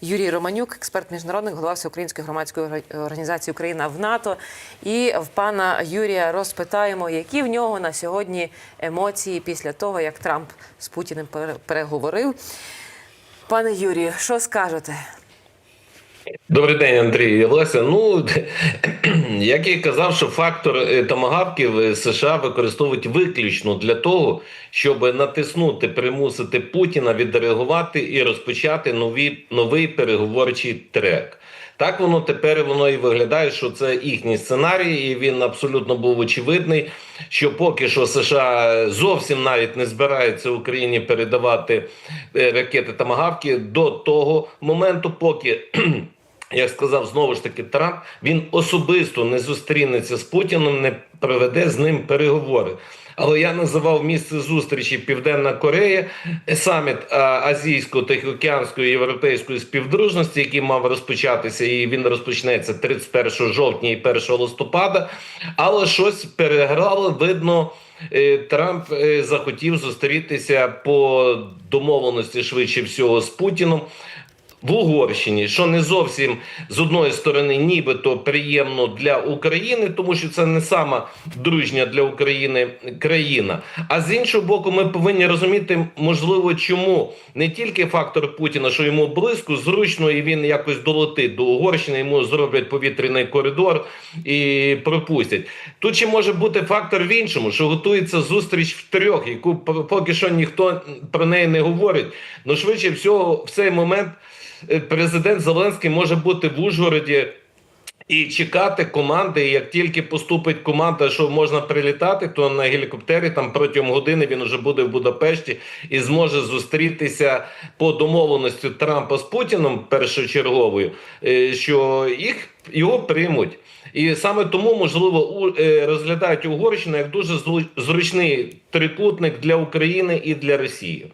Юрій Романюк, експерт міжнародник, голова Всеукраїнської громадської організації Україна в НАТО. І в пана Юрія розпитаємо, які в нього на сьогодні емоції після того, як Трамп з Путіним пере- переговорив. Пане Юрію, що скажете? Добрий день, Андрій Олеся. Ну як я й казав, що фактор е, томагавків е, США використовують виключно для того, щоб натиснути, примусити Путіна відреагувати і розпочати нові новий переговорчий трек. Так воно тепер воно і виглядає, що це їхній сценарій, і він абсолютно був очевидний. Що поки що США зовсім навіть не збирається Україні передавати е, ракети Тамагавки до того моменту, поки як сказав знову ж таки Трамп, він особисто не зустрінеться з Путіним, не проведе з ним переговори. Але я називав місце зустрічі Південна Корея, саміт азійсько-тихоокеанської європейської співдружності, який мав розпочатися, і він розпочнеться 31 жовтня і 1 листопада. Але щось переграло, видно. е, Трамп е, захотів зустрітися по домовленості швидше всього з Путіном в Угорщині, що не зовсім з одної сторони, нібито приємно для України, тому що це не сама дружня для України країна. А з іншого боку, ми повинні розуміти, можливо, чому не тільки фактор Путіна, що йому близько, зручно, і він якось долетить до Угорщини, йому зроблять повітряний коридор і пропустять. Тут ще може бути фактор в іншому, що готується зустріч в трьох, яку поки що ніхто про неї не говорить. Ну швидше всього, в цей момент президент Зеленський може бути в Ужгороді. І чекати команди. І як тільки поступить команда, що можна прилітати, то на гелікоптері там протягом години він уже буде в Будапешті і зможе зустрітися по домовленості Трампа з Путіном першочерговою, е, що їх його приймуть. І саме тому можливо е, розглядають Угорщину як дуже зручний трикутник для України і для Росії.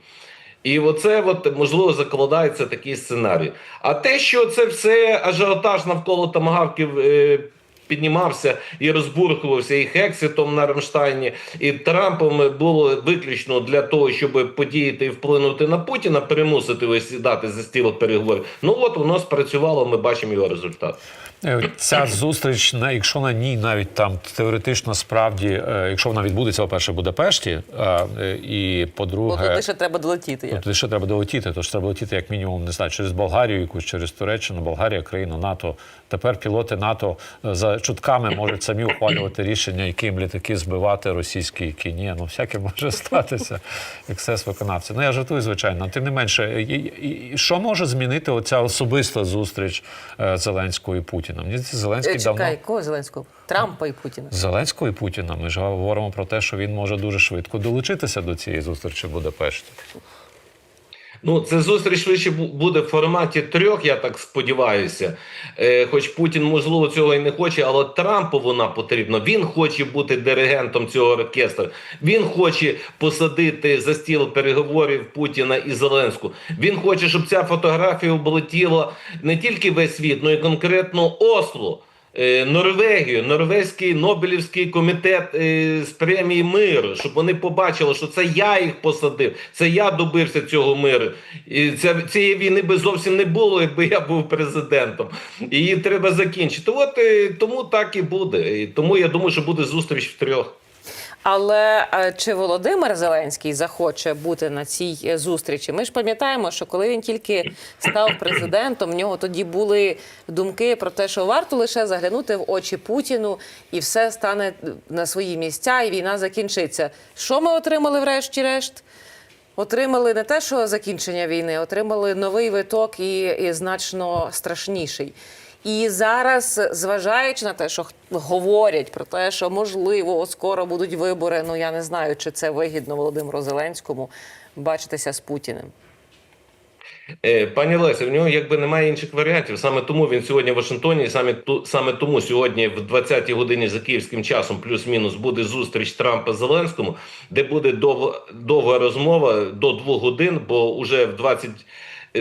І оце от, можливо закладається такий сценарій. А те, що це все ажіотаж навколо тамагавків е, піднімався і розбурхувався і Хексітом на Рамштайні, і Трампом було виключно для того, щоб подіяти і вплинути на Путіна, примусити його сідати за стіл переговорів. Ну от воно спрацювало. Ми бачимо його результат. Е, Ця зустріч, якщо на ній навіть там теоретично справді, е, якщо вона відбудеться, по-перше, в Будапешті, е, і по-друге, туди ще треба долетіти. Туди ще треба долетіти, тож треба летіти як мінімум, не знаю, через Болгарію, якусь через Туреччину, Болгарія, країну НАТО. Тепер пілоти НАТО за чутками можуть самі ухвалювати рішення, яким літаки збивати російські, які ні. Ну всяке може статися, як сес виконавця. Ну я жартую, звичайно. Тим не менше, що може змінити оця особиста зустріч Зеленського і Путіна? Мені здається, Зеленський Чекай, давно. Чекай, кого Зеленського? Трампа і Путіна. Зеленського і Путіна. Ми ж говоримо про те, що він може дуже швидко долучитися до цієї зустрічі в Будапешті. Ну, це зустріч швидше бу- буде в форматі трьох, я так сподіваюся. Е, хоч Путін, можливо, цього і не хоче, але Трампу вона потрібна. Він хоче бути диригентом цього оркестру. Він хоче посадити за стіл переговорів Путіна і Зеленську. Він хоче, щоб ця фотографія облетіла не тільки весь світ, але й конкретно Осло. Е, Норвегію, Норвезький Нобелівський комітет е, з премії миру, щоб вони побачили, що це я їх посадив, це я добився цього миру. І ця, цієї війни би зовсім не було, якби я був президентом. Її треба закінчити. От е, тому так і буде. Тому я думаю, що буде зустріч в трьох. Але е, чи Володимир Зеленський захоче бути на цій е, зустрічі? Ми ж пам'ятаємо, що коли він тільки став президентом, в нього тоді були думки про те, що варто лише заглянути в очі Путіну, і все стане на свої місця, і війна закінчиться. Що ми отримали врешті-решт? Отримали не те, що закінчення війни, отримали новий виток і, і значно страшніший. І зараз, зважаючи на те, що говорять про те, що можливо скоро будуть вибори, ну я не знаю, чи це вигідно Володимиру Зеленському бачитися з Путіним. Е, Пані Леся, в нього якби немає інших варіантів. Саме тому він сьогодні в Вашингтоні. і Саме саме тому сьогодні, в 20-й годині за київським часом, плюс-мінус, буде зустріч Трампа з Зеленському, де буде довга, довга розмова до двох годин, бо уже в 20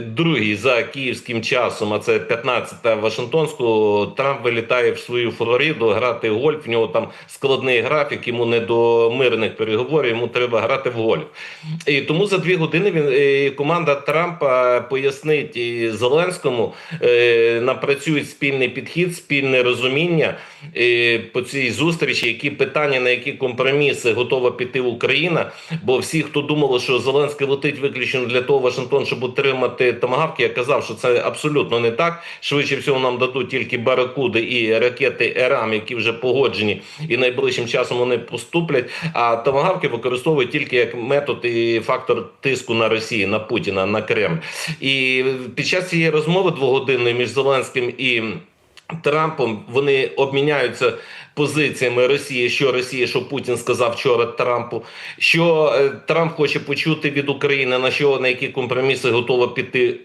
другий за київським часом, а це 15 Вашингтонського, Трамп вилітає в свою Флориду грати в гольф. В нього там складний графік, йому не до мирних переговорів, йому треба грати в гольф. І тому за дві години він е, команда Трампа пояснить Зеленському, е, напрацюють спільний підхід, спільне розуміння е, по цій зустрічі, які питання, на які компроміси готова піти Україна. Бо всі, хто думали, що Зеленський летить виключно для того, Вашингтон, щоб утримати томагавки, я казав, що це абсолютно не так. Швидше всього нам дадуть тільки баракуди і ракети ЕРАМ, які вже погоджені, і найближчим часом вони поступлять. А томагавки використовують тільки як метод і фактор тиску на Росію, на Путіна, на Кремль. І під час цієї розмови двогодинної між Зеленським і Трампом вони обміняються позиціями Росії, що Росія, що Путін сказав вчора Трампу, що е, Трамп хоче почути від України, на що на які компроміси готова піти.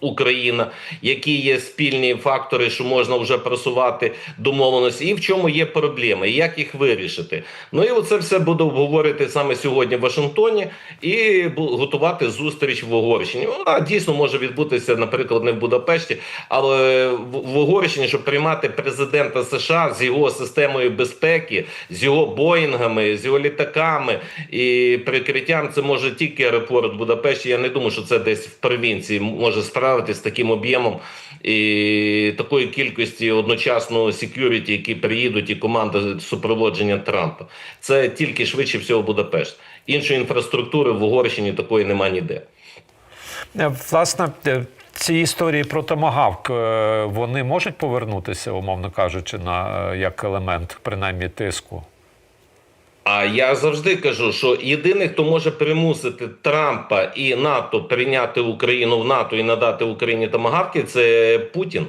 Україна, які є спільні фактори, що можна вже просувати домовленості, і в чому є проблеми, і як їх вирішити. Ну і оце все буде обговорити саме сьогодні в Вашингтоні і готувати зустріч в Угорщині. Вона дійсно може відбутися, наприклад, не в Будапешті, але в Угорщині, щоб приймати президента США з його системою безпеки, з його боїнгами, з його літаками і прикриттям, це може тільки аеропорт Будапешті. Я не думаю, що це десь в провінції може справитися з таким об'ємом і такої кількості одночасно секюріті, які приїдуть, і команда супроводження Трампа. Це тільки швидше всього Будапешт. Іншої інфраструктури в Угорщині такої нема ніде. Е, Власне, е, ці історії про томагавк е, вони можуть повернутися, умовно кажучи, на як елемент принаймні тиску. А я завжди кажу, що єдиний, хто може примусити Трампа і НАТО прийняти Україну в НАТО і надати Україні тамагавки, це Путін.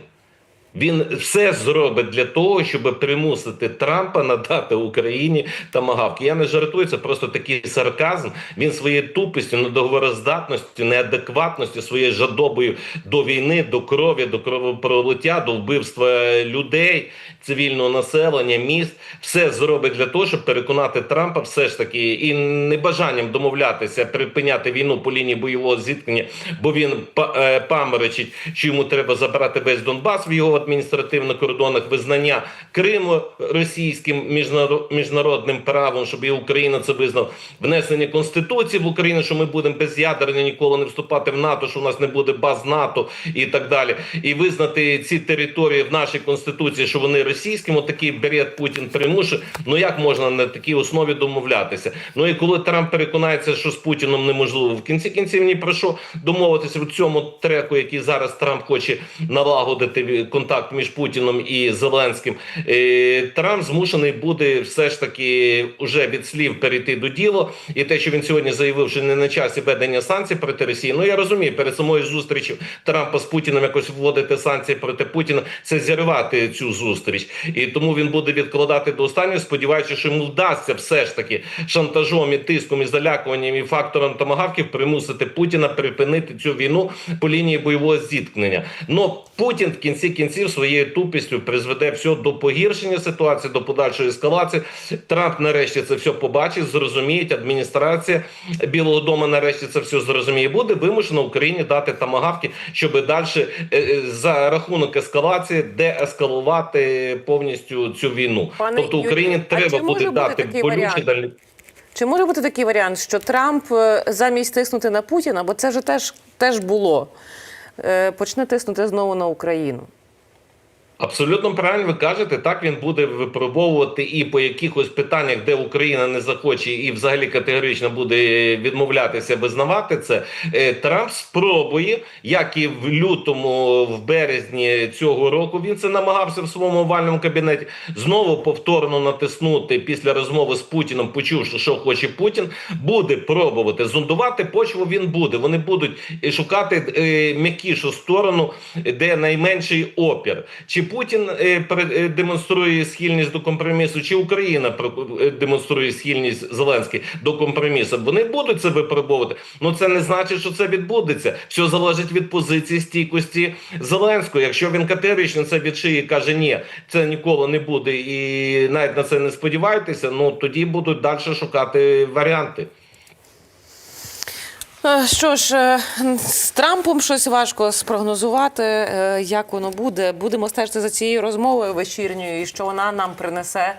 Він все зробить для того, щоб примусити Трампа надати Україні тамагавки. Я не жартую, це просто такий сарказм. Він своєю тупістю, недоговороздатністю, неадекватністю, своєю жадобою до війни, до крові, до кровопролиття, до вбивства людей, цивільного населення, міст, все зробить для того, щоб переконати Трампа, все ж таки, і небажанням домовлятися, припиняти війну по лінії бойового зіткнення, бо він е, паморочить, що йому треба забрати весь Донбас в його адміністративних кордонах, визнання Криму російським міжнаро- міжнародним правом, щоб і Україна це визнав, внесення конституції в Україну, що ми будемо без без'ядерні, ніколи не вступати в НАТО, що у нас не буде баз НАТО і так далі, і визнати ці території в нашій конституції, що вони російськими. Такий бред Путін примушує. Ну як можна на такій основі домовлятися? Ну і коли Трамп переконається, що з Путіном неможливо в кінці кінців ні про що домовитися в цьому треку, який зараз Трамп хоче налагодити контакт між Путіном і Зеленським. Е, Трамп змушений буде все ж таки уже від слів перейти до діла. І те, що він сьогодні заявив, що не на часі ведення санкцій проти Росії. Ну я розумію, перед самою зустрічю Трампа з Путіним якось вводити санкції проти Путіна, це зірвати цю зустріч. І тому він буде відкладати до останнього, сподіваючись, що йому вдасться все ж таки шантажом і тиском і залякуванням і фактором томагавків примусити Путіна припинити цю війну по лінії бойового зіткнення. Но Путін в кінці кінців своєю тупістю призведе все до погіршення ситуації, до подальшої ескалації. Трамп нарешті це все побачить, зрозуміє. Адміністрація Білого Дому нарешті це все зрозуміє. Буде вимушено Україні дати тамагавки, щоб далі е, за рахунок ескалації деескалувати повністю цю війну. Пане тобто Україні а треба буде дати болючі далі. Чи може бути такий варіант, що Трамп е, замість тиснути на Путіна, бо це вже теж, теж було, е, почне тиснути знову на Україну? Абсолютно правильно ви кажете. Так він буде випробовувати і по якихось питаннях, де Україна не захоче, і взагалі категорично буде відмовлятися визнавати це. Е, Трамп спробує, як і в лютому, в березні цього року, він це намагався в своєму овальному кабінеті знову повторно натиснути після розмови з Путіном, почувши, що хоче Путін, буде пробувати зондувати почву. Він буде. Вони будуть е, шукати е, м'якішу сторону, де найменший опір. Чи Путін е, е, демонструє схильність до компромісу, чи Україна е, демонструє схильність Зеленський до компромісу? Вони будуть це випробовувати. Ну це не значить, що це відбудеться. Все залежить від позиції стійкості Зеленського. Якщо він категорично це відшиє, каже, ні, це ніколи не буде, і навіть на це не сподівайтеся. Ну тоді будуть далі шукати варіанти. Е, Що ж, е, з Трампом щось важко спрогнозувати, е, як воно буде. Будемо стежити за цією розмовою вечірньою, і що вона нам принесе.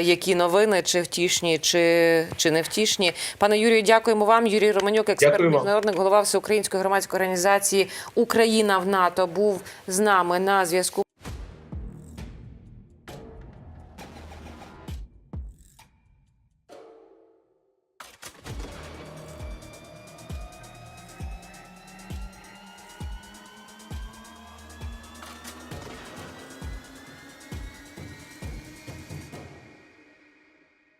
Які новини, чи втішні, чи, чи не втішні. Пане Юрію, дякуємо вам. Юрій Романюк, експерт міжнародник, голова Всеукраїнської громадської організації Україна в НАТО, був з нами на зв'язку.